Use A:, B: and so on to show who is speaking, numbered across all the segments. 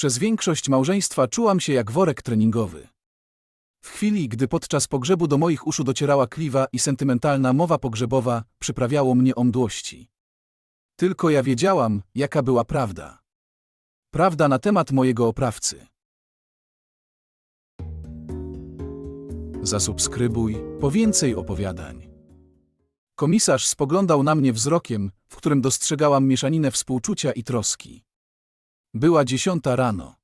A: Przez większość małżeństwa czułam się jak worek treningowy. W chwili, gdy podczas pogrzebu do moich uszu docierała kliwa i sentymentalna mowa pogrzebowa, przyprawiało mnie o mdłości. Tylko ja wiedziałam, jaka była prawda. Prawda na temat mojego oprawcy. Zasubskrybuj po więcej opowiadań. Komisarz spoglądał na mnie wzrokiem, w którym dostrzegałam mieszaninę współczucia i troski. Była dziesiąta rano.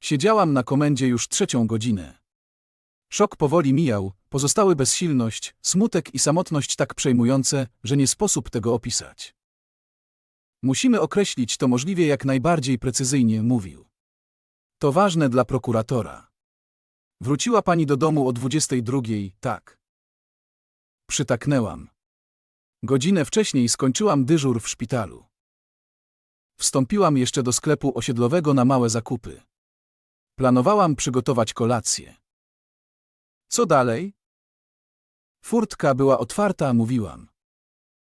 A: Siedziałam na komendzie już trzecią godzinę. Szok powoli mijał, pozostały bezsilność, smutek i samotność tak przejmujące, że nie sposób tego opisać. Musimy określić to możliwie jak najbardziej precyzyjnie, mówił. To ważne dla prokuratora. Wróciła pani do domu o 22, tak. Przytaknęłam. Godzinę wcześniej skończyłam dyżur w szpitalu. Wstąpiłam jeszcze do sklepu osiedlowego na małe zakupy. Planowałam przygotować kolację. Co dalej? Furtka była otwarta, mówiłam.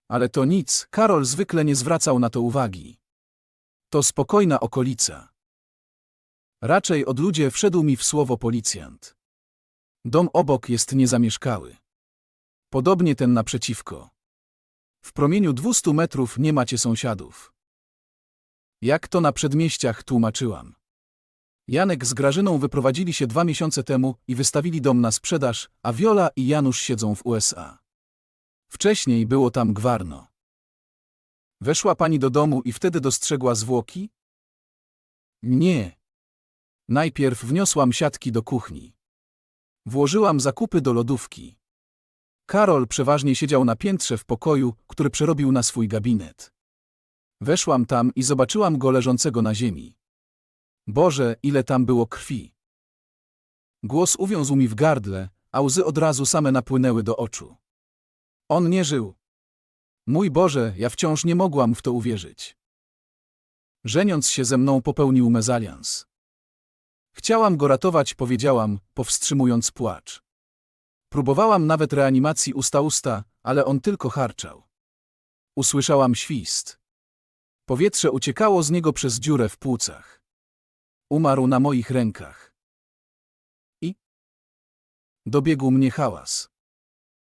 A: Ale to nic, Karol zwykle nie zwracał na to uwagi. To spokojna okolica. Raczej od ludzie wszedł mi w słowo policjant. Dom obok jest niezamieszkały. Podobnie ten naprzeciwko. W promieniu 200 metrów nie macie sąsiadów. Jak to na przedmieściach tłumaczyłam. Janek z Grażyną wyprowadzili się dwa miesiące temu i wystawili dom na sprzedaż, a Wiola i Janusz siedzą w USA. Wcześniej było tam gwarno. Weszła pani do domu i wtedy dostrzegła zwłoki? Nie. Najpierw wniosłam siatki do kuchni. Włożyłam zakupy do lodówki. Karol przeważnie siedział na piętrze w pokoju, który przerobił na swój gabinet. Weszłam tam i zobaczyłam go leżącego na ziemi. Boże, ile tam było krwi. Głos uwiązł mi w gardle, a łzy od razu same napłynęły do oczu. On nie żył. Mój Boże, ja wciąż nie mogłam w to uwierzyć. Żeniąc się ze mną popełnił mezalians. Chciałam go ratować, powiedziałam, powstrzymując płacz. Próbowałam nawet reanimacji usta-usta, ale on tylko harczał. Usłyszałam świst. Powietrze uciekało z niego przez dziurę w płucach. Umarł na moich rękach. I dobiegł mnie hałas.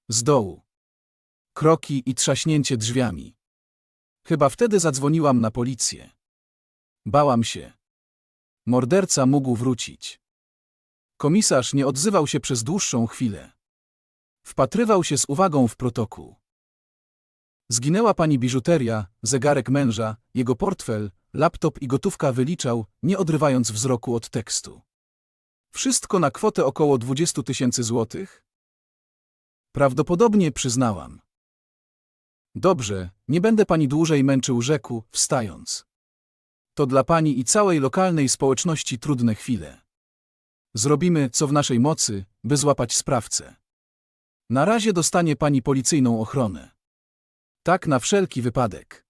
A: Z dołu. Kroki i trzaśnięcie drzwiami. Chyba wtedy zadzwoniłam na policję. Bałam się. Morderca mógł wrócić. Komisarz nie odzywał się przez dłuższą chwilę. Wpatrywał się z uwagą w protokół. Zginęła pani biżuteria, zegarek męża, jego portfel, laptop i gotówka wyliczał, nie odrywając wzroku od tekstu. Wszystko na kwotę około 20 tysięcy złotych? Prawdopodobnie przyznałam. Dobrze, nie będę pani dłużej męczył rzekł, wstając. To dla pani i całej lokalnej społeczności trudne chwile. Zrobimy, co w naszej mocy, by złapać sprawcę. Na razie dostanie pani policyjną ochronę. Tak na wszelki wypadek.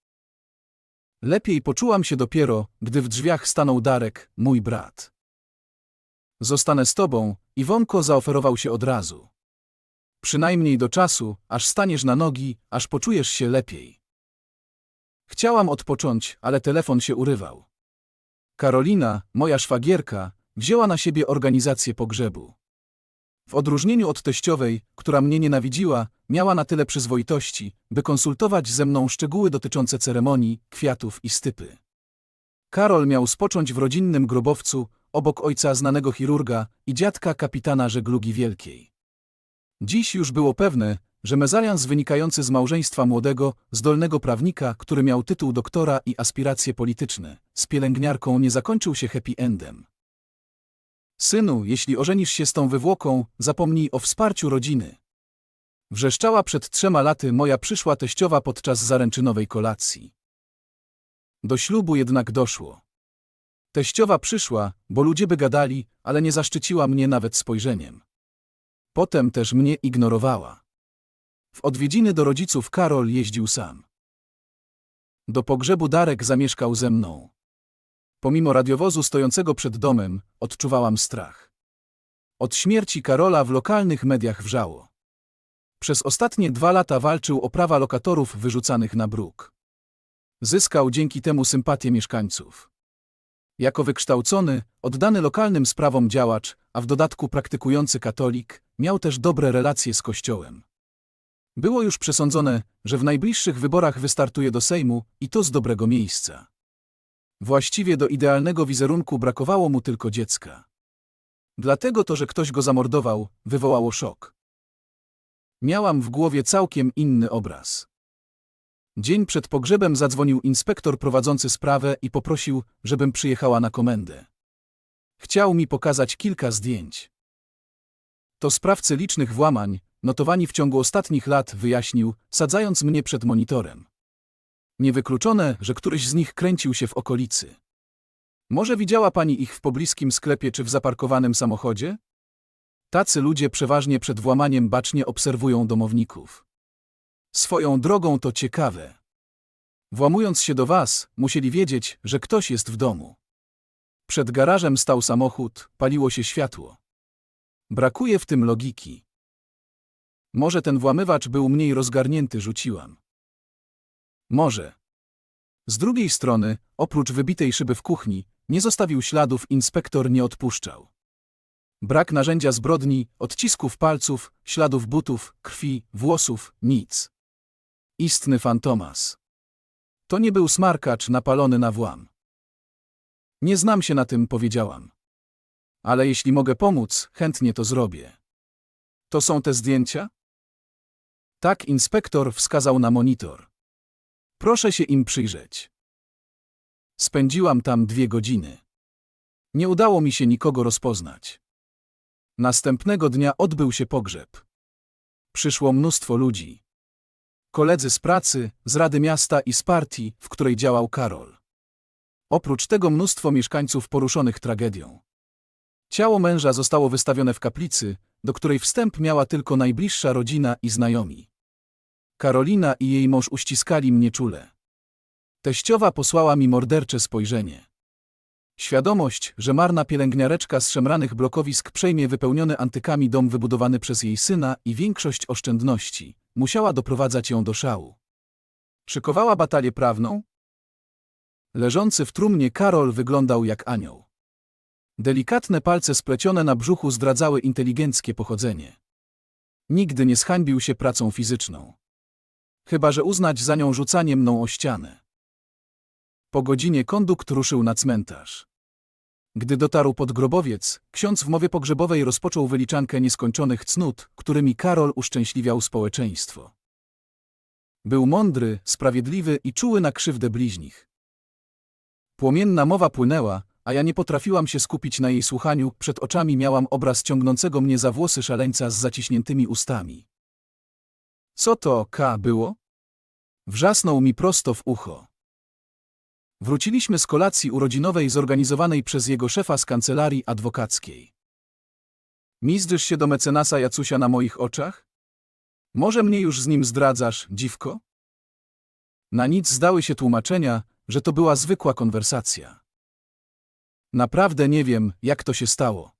A: Lepiej poczułam się dopiero, gdy w drzwiach stanął Darek, mój brat. Zostanę z tobą, Iwonko zaoferował się od razu. Przynajmniej do czasu, aż staniesz na nogi, aż poczujesz się lepiej. Chciałam odpocząć, ale telefon się urywał. Karolina, moja szwagierka, wzięła na siebie organizację pogrzebu. W odróżnieniu od teściowej, która mnie nienawidziła, miała na tyle przyzwoitości, by konsultować ze mną szczegóły dotyczące ceremonii, kwiatów i stypy. Karol miał spocząć w rodzinnym grobowcu, obok ojca znanego chirurga i dziadka kapitana żeglugi wielkiej. Dziś już było pewne, że mezalians wynikający z małżeństwa młodego, zdolnego prawnika, który miał tytuł doktora i aspiracje polityczne, z pielęgniarką nie zakończył się happy endem. Synu, jeśli ożenisz się z tą wywłoką, zapomnij o wsparciu rodziny. Wrzeszczała przed trzema laty moja przyszła teściowa podczas zaręczynowej kolacji. Do ślubu jednak doszło. Teściowa przyszła, bo ludzie by gadali, ale nie zaszczyciła mnie nawet spojrzeniem. Potem też mnie ignorowała. W odwiedziny do rodziców Karol jeździł sam. Do pogrzebu Darek zamieszkał ze mną. Pomimo radiowozu stojącego przed domem, odczuwałam strach. Od śmierci Karola w lokalnych mediach wrzało. Przez ostatnie dwa lata walczył o prawa lokatorów wyrzucanych na bruk. Zyskał dzięki temu sympatię mieszkańców. Jako wykształcony, oddany lokalnym sprawom działacz, a w dodatku praktykujący katolik, miał też dobre relacje z Kościołem. Było już przesądzone, że w najbliższych wyborach wystartuje do Sejmu i to z dobrego miejsca. Właściwie do idealnego wizerunku brakowało mu tylko dziecka. Dlatego to, że ktoś go zamordował, wywołało szok. Miałam w głowie całkiem inny obraz. Dzień przed pogrzebem zadzwonił inspektor prowadzący sprawę i poprosił, żebym przyjechała na komendę. Chciał mi pokazać kilka zdjęć. To sprawcy licznych włamań, notowani w ciągu ostatnich lat, wyjaśnił, sadzając mnie przed monitorem. Niewykluczone, że któryś z nich kręcił się w okolicy. Może widziała pani ich w pobliskim sklepie czy w zaparkowanym samochodzie? Tacy ludzie przeważnie przed włamaniem bacznie obserwują domowników. Swoją drogą to ciekawe. Włamując się do was, musieli wiedzieć, że ktoś jest w domu. Przed garażem stał samochód, paliło się światło. Brakuje w tym logiki. Może ten włamywacz był mniej rozgarnięty, rzuciłam. Może. Z drugiej strony, oprócz wybitej szyby w kuchni, nie zostawił śladów, inspektor nie odpuszczał. Brak narzędzia zbrodni, odcisków palców, śladów butów, krwi, włosów, nic. Istny fantomas. To nie był smarkacz napalony na włam. Nie znam się na tym, powiedziałam. Ale jeśli mogę pomóc, chętnie to zrobię. To są te zdjęcia? Tak, inspektor wskazał na monitor. Proszę się im przyjrzeć. Spędziłam tam dwie godziny. Nie udało mi się nikogo rozpoznać. Następnego dnia odbył się pogrzeb. Przyszło mnóstwo ludzi. Koledzy z pracy, z Rady Miasta i z partii, w której działał Karol. Oprócz tego mnóstwo mieszkańców poruszonych tragedią. Ciało męża zostało wystawione w kaplicy, do której wstęp miała tylko najbliższa rodzina i znajomi. Karolina i jej mąż uściskali mnie czule. Teściowa posłała mi mordercze spojrzenie. Świadomość, że marna pielęgniareczka z szemranych blokowisk przejmie wypełniony antykami dom wybudowany przez jej syna i większość oszczędności, musiała doprowadzać ją do szału. Szykowała batalię prawną? Leżący w trumnie Karol wyglądał jak anioł. Delikatne palce splecione na brzuchu zdradzały inteligenckie pochodzenie. Nigdy nie zhańbił się pracą fizyczną. Chyba, że uznać za nią rzucanie mną o ścianę. Po godzinie kondukt ruszył na cmentarz. Gdy dotarł pod grobowiec, ksiądz w mowie pogrzebowej rozpoczął wyliczankę nieskończonych cnót, którymi Karol uszczęśliwiał społeczeństwo. Był mądry, sprawiedliwy i czuły na krzywdę bliźnich. Płomienna mowa płynęła, a ja nie potrafiłam się skupić na jej słuchaniu, przed oczami miałam obraz ciągnącego mnie za włosy szaleńca z zaciśniętymi ustami. Co to, K, było? Wrzasnął mi prosto w ucho. Wróciliśmy z kolacji urodzinowej zorganizowanej przez jego szefa z kancelarii adwokackiej. Mizdrzysz się do mecenasa Jacusia na moich oczach? Może mnie już z nim zdradzasz, dziwko? Na nic zdały się tłumaczenia, że to była zwykła konwersacja. Naprawdę nie wiem, jak to się stało.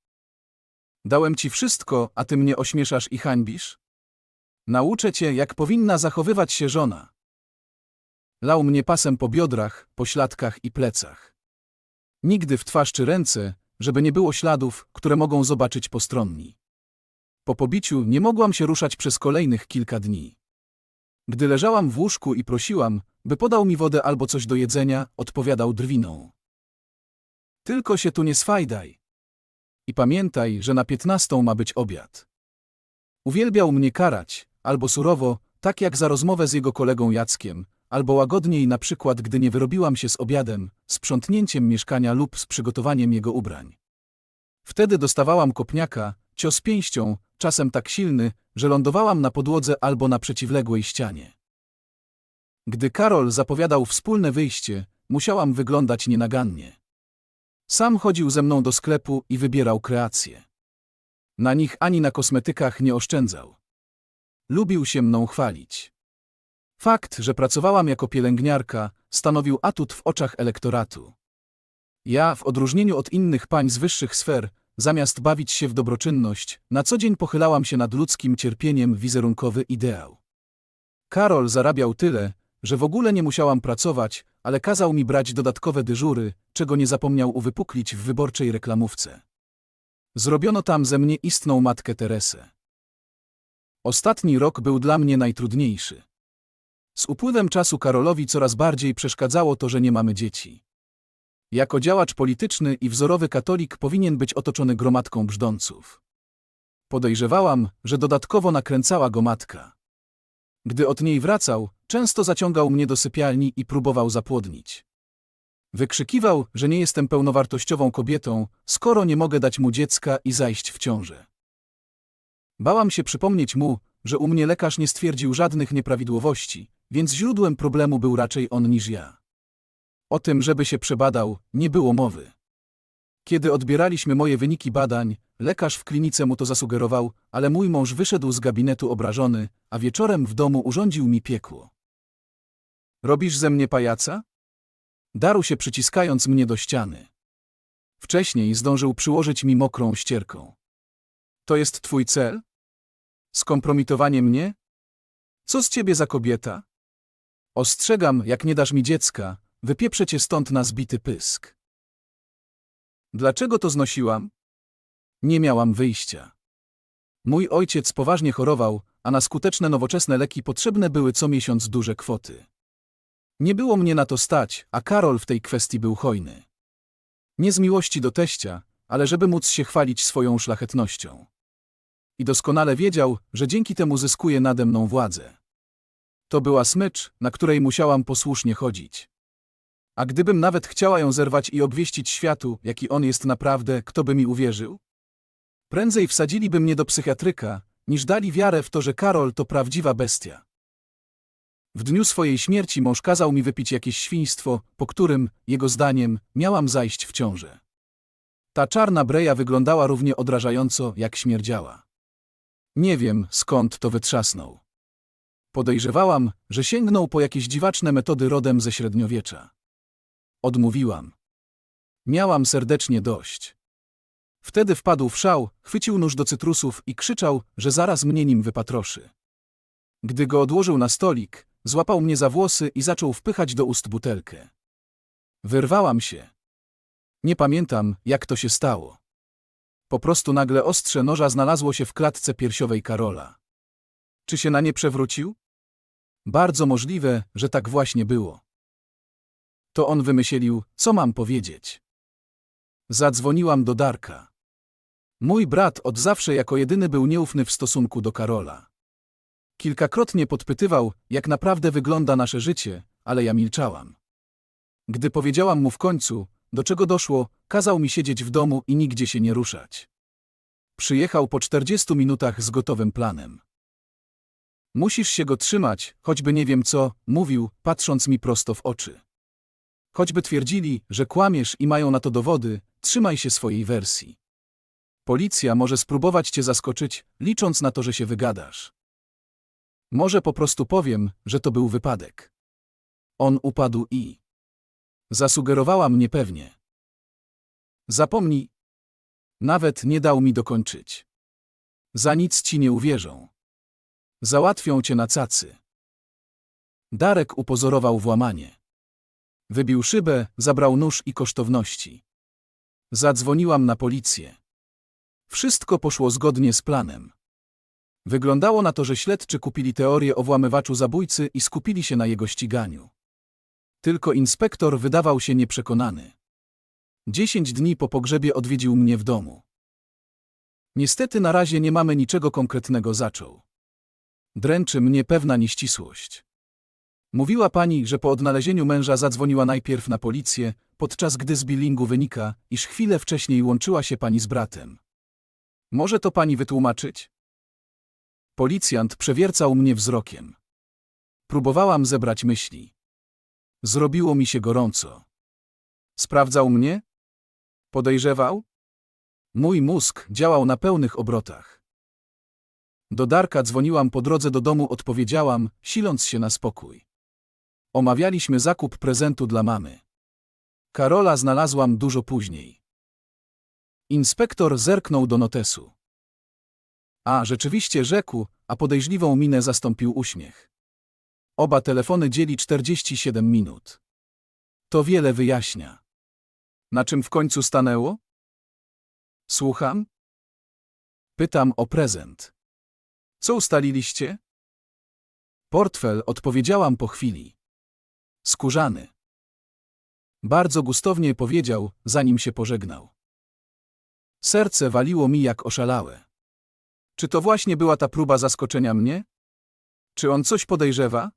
A: Dałem ci wszystko, a ty mnie ośmieszasz i hańbisz? Nauczę cię, jak powinna zachowywać się żona. Lał mnie pasem po biodrach, pośladkach i plecach. Nigdy w twarz czy ręce, żeby nie było śladów, które mogą zobaczyć postronni. Po pobiciu nie mogłam się ruszać przez kolejnych kilka dni. Gdy leżałam w łóżku i prosiłam, by podał mi wodę albo coś do jedzenia, odpowiadał drwiną. Tylko się tu nie swajdaj. I pamiętaj, że na piętnastą ma być obiad. Uwielbiał mnie karać, albo surowo, tak jak za rozmowę z jego kolegą Jackiem, albo łagodniej na przykład, gdy nie wyrobiłam się z obiadem, sprzątnięciem mieszkania lub z przygotowaniem jego ubrań. Wtedy dostawałam kopniaka, cios pięścią, czasem tak silny, że lądowałam na podłodze albo na przeciwległej ścianie. Gdy Karol zapowiadał wspólne wyjście, musiałam wyglądać nienagannie. Sam chodził ze mną do sklepu i wybierał kreacje. Na nich ani na kosmetykach nie oszczędzał. Lubił się mną chwalić. Fakt, że pracowałam jako pielęgniarka, stanowił atut w oczach elektoratu. Ja, w odróżnieniu od innych pań z wyższych sfer, zamiast bawić się w dobroczynność, na co dzień pochylałam się nad ludzkim cierpieniem wizerunkowy ideał. Karol zarabiał tyle, że w ogóle nie musiałam pracować, ale kazał mi brać dodatkowe dyżury, czego nie zapomniał uwypuklić w wyborczej reklamówce. Zrobiono tam ze mnie istną matkę Teresę. Ostatni rok był dla mnie najtrudniejszy. Z upływem czasu Karolowi coraz bardziej przeszkadzało to, że nie mamy dzieci. Jako działacz polityczny i wzorowy katolik powinien być otoczony gromadką brzdąców. Podejrzewałam, że dodatkowo nakręcała go matka. Gdy od niej wracał, często zaciągał mnie do sypialni i próbował zapłodnić. Wykrzykiwał, że nie jestem pełnowartościową kobietą, skoro nie mogę dać mu dziecka i zajść w ciążę. Bałam się przypomnieć mu, że u mnie lekarz nie stwierdził żadnych nieprawidłowości, więc źródłem problemu był raczej on niż ja. O tym, żeby się przebadał, nie było mowy. Kiedy odbieraliśmy moje wyniki badań, lekarz w klinice mu to zasugerował, ale mój mąż wyszedł z gabinetu obrażony, a wieczorem w domu urządził mi piekło. Robisz ze mnie pajaca? Darł się przyciskając mnie do ściany. Wcześniej zdążył przyłożyć mi mokrą ścierką. To jest twój cel? Skompromitowanie mnie? Co z ciebie za kobieta? Ostrzegam, jak nie dasz mi dziecka, wypieprzę cię stąd na zbity pysk. Dlaczego to znosiłam? Nie miałam wyjścia. Mój ojciec poważnie chorował, a na skuteczne nowoczesne leki potrzebne były co miesiąc duże kwoty. Nie było mnie na to stać, a Karol w tej kwestii był hojny. Nie z miłości do teścia, ale żeby móc się chwalić swoją szlachetnością. I doskonale wiedział, że dzięki temu zyskuje nade mną władzę. To była smycz, na której musiałam posłusznie chodzić. A gdybym nawet chciała ją zerwać i obwieścić światu, jaki on jest naprawdę, kto by mi uwierzył? Prędzej wsadziliby mnie do psychiatryka, niż dali wiarę w to, że Karol to prawdziwa bestia. W dniu swojej śmierci mąż kazał mi wypić jakieś świństwo, po którym, jego zdaniem, miałam zajść w ciążę. Ta czarna breja wyglądała równie odrażająco, jak śmierdziała. Nie wiem, skąd to wytrzasnął. Podejrzewałam, że sięgnął po jakieś dziwaczne metody rodem ze średniowiecza. Odmówiłam. Miałam serdecznie dość. Wtedy wpadł w szał, chwycił nóż do cytrusów i krzyczał, że zaraz mnie nim wypatroszy. Gdy go odłożył na stolik, złapał mnie za włosy i zaczął wpychać do ust butelkę. Wyrwałam się. Nie pamiętam, jak to się stało. Po prostu nagle ostrze noża znalazło się w klatce piersiowej Karola. Czy się na nie przewrócił? Bardzo możliwe, że tak właśnie było. To on wymyślił, co mam powiedzieć. Zadzwoniłam do Darka. Mój brat od zawsze jako jedyny był nieufny w stosunku do Karola. Kilkakrotnie podpytywał, jak naprawdę wygląda nasze życie, ale ja milczałam. Gdy powiedziałam mu w końcu, do czego doszło, kazał mi siedzieć w domu i nigdzie się nie ruszać. Przyjechał po 40 minutach z gotowym planem. Musisz się go trzymać, choćby nie wiem co, mówił, patrząc mi prosto w oczy. Choćby twierdzili, że kłamiesz i mają na to dowody, trzymaj się swojej wersji. Policja może spróbować cię zaskoczyć, licząc na to, że się wygadasz. Może po prostu powiem, że to był wypadek. On upadł i... Zasugerowała mnie pewnie. Zapomnij. Nawet nie dał mi dokończyć. Za nic ci nie uwierzą. Załatwią cię na cacy. Darek upozorował włamanie. Wybił szybę, zabrał nóż i kosztowności. Zadzwoniłam na policję. Wszystko poszło zgodnie z planem. Wyglądało na to, że śledczy kupili teorię o włamywaczu zabójcy i skupili się na jego ściganiu. Tylko inspektor wydawał się nieprzekonany. Dziesięć dni po pogrzebie odwiedził mnie w domu. Niestety na razie nie mamy niczego konkretnego zaczął. Dręczy mnie pewna nieścisłość. Mówiła pani, że po odnalezieniu męża zadzwoniła najpierw na policję, podczas gdy z billingu wynika, iż chwilę wcześniej łączyła się pani z bratem. Może to pani wytłumaczyć? Policjant przewiercał mnie wzrokiem. Próbowałam zebrać myśli. Zrobiło mi się gorąco. Sprawdzał mnie? Podejrzewał? Mój mózg działał na pełnych obrotach. Do Darka dzwoniłam po drodze do domu, odpowiedziałam, siląc się na spokój. Omawialiśmy zakup prezentu dla mamy. Karola znalazłam dużo później. Inspektor zerknął do notesu. A, rzeczywiście rzekł, a podejrzliwą minę zastąpił uśmiech. Oba telefony dzieli 47 minut. To wiele wyjaśnia. Na czym w końcu stanęło? Słucham? Pytam o prezent. Co ustaliliście? Portfel, odpowiedziałam po chwili. Skórzany. Bardzo gustownie powiedział, zanim się pożegnał. Serce waliło mi jak oszalałe. Czy to właśnie była ta próba zaskoczenia mnie? Czy on coś podejrzewa?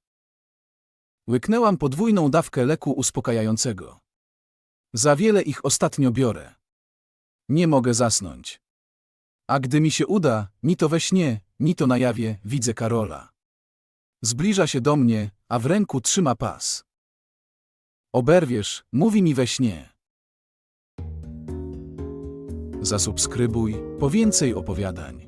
A: Łyknęłam podwójną dawkę leku uspokajającego. Za wiele ich ostatnio biorę. Nie mogę zasnąć. A gdy mi się uda, ni to we śnie, ni to na jawie, widzę Karola. Zbliża się do mnie, a w ręku trzyma pas. Oberwiesz, mówi mi we śnie. Zasubskrybuj po więcej opowiadań.